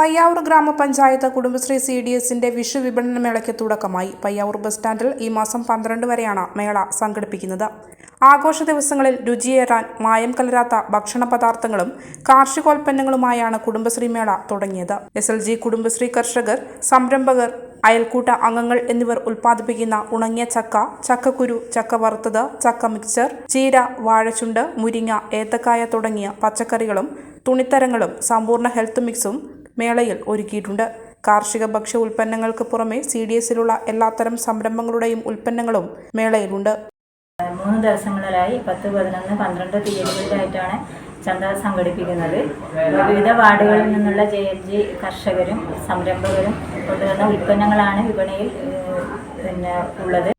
പയ്യാവൂർ ഗ്രാമപഞ്ചായത്ത് Kudumbashree C D എസിന്റെ വിഷു വിപണന മേളയ്ക്ക് തുടക്കമായി. പയ്യാവൂർ ബസ് സ്റ്റാൻഡിൽ ഈ മാസം പന്ത്രണ്ട് വരെയാണ് മേള സംഘടിപ്പിക്കുന്നത്. ആഘോഷ ദിവസങ്ങളിൽ രുചിയേറാൻ മായം കലരാത്ത ഭക്ഷണ പദാർത്ഥങ്ങളും കാർഷികോൽപ്പന്നങ്ങളുമായാണ് കുടുംബശ്രീ മേള തുടങ്ങിയത്. എസ് എൽ ജി കുടുംബശ്രീ കർഷകർ സംരംഭകർ അയൽക്കൂട്ട അംഗങ്ങൾ എന്നിവർ ഉൽപ്പാദിപ്പിക്കുന്ന ഉണങ്ങിയ ചക്ക ചക്കക്കുരു ചക്ക വറുത്തത് ചക്ക മിക്സർ ചീര വാഴച്ചുണ്ട് മുരിങ്ങ ഏത്തക്കായ തുടങ്ങിയ പച്ചക്കറികളും തുണിത്തരങ്ങളും സമ്പൂർണ ഹെൽത്ത് മിക്സും മേളയിൽ ഒരുക്കിയിട്ടുണ്ട്. കാർഷിക ഭക്ഷ്യ ഉൽപ്പന്നങ്ങൾക്ക് പുറമെ സി ഡി എസിലുള്ള എല്ലാത്തരം സംരംഭങ്ങളുടെയും ഉൽപ്പന്നങ്ങളും മേളയിലുണ്ട്. മൂന്ന് ദിവസങ്ങളിലായി പത്ത് പതിനൊന്ന് പന്ത്രണ്ട് തീയതികളിലായിട്ടാണ് ചന്ത സംഘടിപ്പിക്കുന്നത്. വിവിധ വാർഡുകളിൽ നിന്നുള്ള ജെ എൽ ജി കർഷകരും സംരംഭകരും കൊണ്ടുവന്ന ഉൽപ്പന്നങ്ങളാണ് വിപണിയിൽ പിന്നെ ഉള്ളത്.